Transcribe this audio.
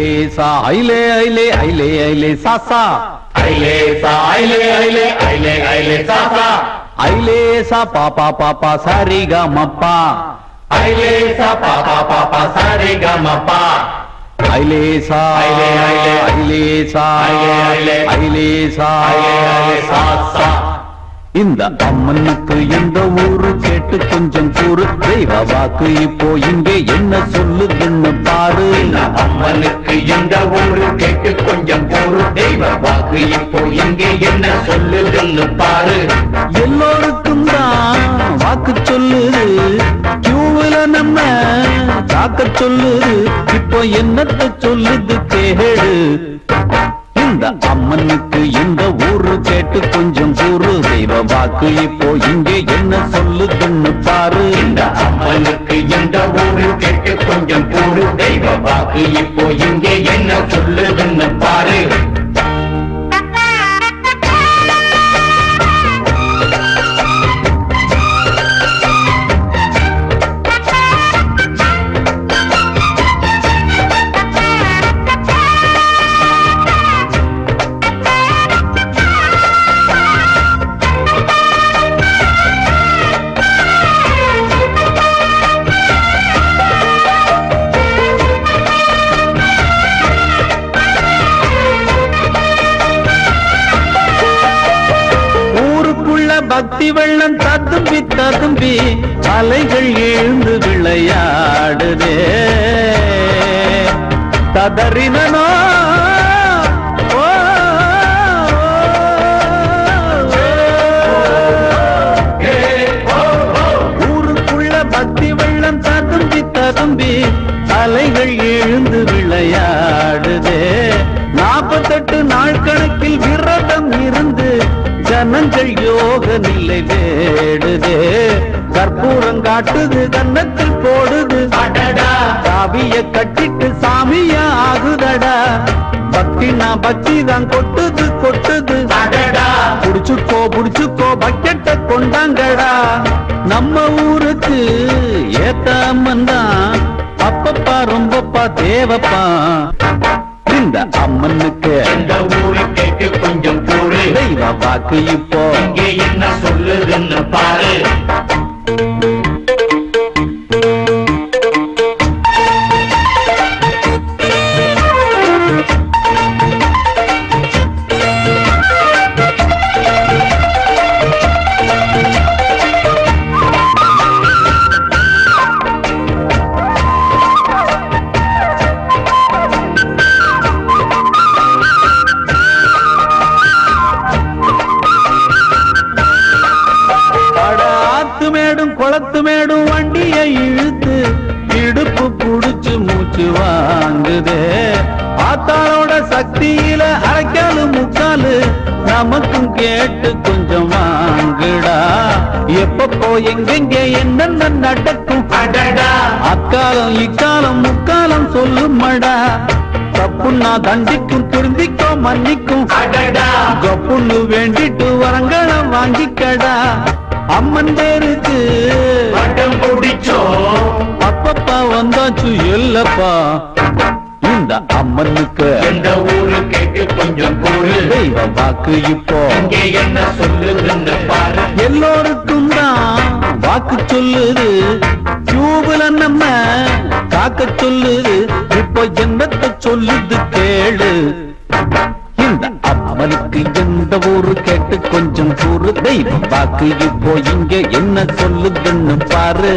ஐலேசா ஐலே ஐலே ஐலே ஐலே சாசா ஐலேசா ஐலே ஐலே ஐலே ஐலே சாசா ஐலேசா பாப்பா பாப்பா சரிகா மப்பா ஐலேசா பாப்பா பாப்பா சாரி கமப்பா ஐலேசா ஐலே, ஐலே. ஐலேசா ஐலே, ஐலே. ஐலேசா ஐலே ஐலே. சாசா இந்த அம்மனுக்கு எந்த ஊரு கேட்டு கொஞ்சம் கூறு. தெய்வ வாக்கு இப்போ இங்கே என்ன சொல்லுதுன்னு இந்த அம்மனுக்கு எந்த ஊரு கேட்டு கொஞ்சம் ஒரு தெய்வ வாக்கு இப்போ எங்கே என்ன சொல்லுதுன்னு பாரு. எல்லோருக்கும் தான் வாக்கு சொல்லுது. கியூவில நம்ம காக்க சொல்லுது. இப்போ என்னத்த சொல்லுது கேடு இந்த அம்மனுக்கு இந்த ஊரு கேட்டு கொஞ்சம் கூறு. தெய்வ வாக்கு இப்போ இங்கே என்ன சொல்லுதுன்னு பாரு. இந்த அம்மனுக்கு இந்த ஊரு கேட்டு கொஞ்சம் கூறு. தெய்வ வாக்கு இப்போ இங்கே என்ன சொல்லுதுன்னு பாரு. ஊருக்குள்ள வெள்ளம் ததும்பி ததும்பி அலைகள் எழுந்து விளையாடுதே. ததறினோ ஊருக்குள்ள பக்தி வெள்ளம் ததும்பி ததும்பி அலைகள் எழுந்து விளையாடுதே. நாற்பத்தெட்டு நாள் கணக்கில் விரதம் இருந்து ஜனங்கள் யோக நிலை வேடுதே. கற்பூரம் காட்டுது கன்னத்தில் போடுது. காவிய கட்டிட்டு சாமியா ஆகுதடா. பக்தி நான் பக்தி தான் கொட்டுது கொட்டுது. புடிச்சுக்கோ புடிச்சுக்கோ பக்கெட்ட கொண்டாங்கடா. நம்ம ஊருக்கு ஏத்த அம்மன் தான். அப்பப்பா ரொம்பப்பா தேவப்பா. இந்த அம்மனுக்கு கொஞ்சம் போரு தெய்வ வாக்கு இப்போ. இங்கே என்ன சொல்லுதுன்னு பாரு. ஆத்து மேடும் குளத்து மேடும் வண்டியை இழுத்து இடுப்பு புடிச்சு மூச்சு வாங்குதே. ஆத்தாளோட சக்தியில அரைக்காலு முக்காலு நமக்கும் கேட்டு கொஞ்சம் வாங்குடா. எப்பப்போ எங்கெங்க என்னென்ன நடக்கும்? அக்காலம் இக்காலம் முக்காலம் சொல்லுமடா. தப்புன்னா தண்டிக்கும் திருந்திக்கோ மன்னிக்கும். கப்புன்னு வேண்டிட்டு வரங்களை வாங்கிக்கடா. அம்மன் பேருக்கு பட்டம் பிடிச்சோம். அப்பப்பா வந்தாச்சு இல்லப்பா இந்த அம்மனுக்கு எந்த ஊரு கேட்டு கொஞ்சம் போரு தெய்வ வாக்கு இப்போ. என்ன சொல்லுதுன்னு பாரு. எல்லோருக்கும் தான் வாக்கு சொல்லுது. டியூப்ல நம்ம காக்க சொல்லுது. இப்போ என்னத்த சொல்லுது கேளு. இந்த எந்த ஊரு கேட்டு கொஞ்சம் கூறு. தெய்வம் வாக்கு இப்போ இங்க என்ன சொல்லுதுன்னு பாரு.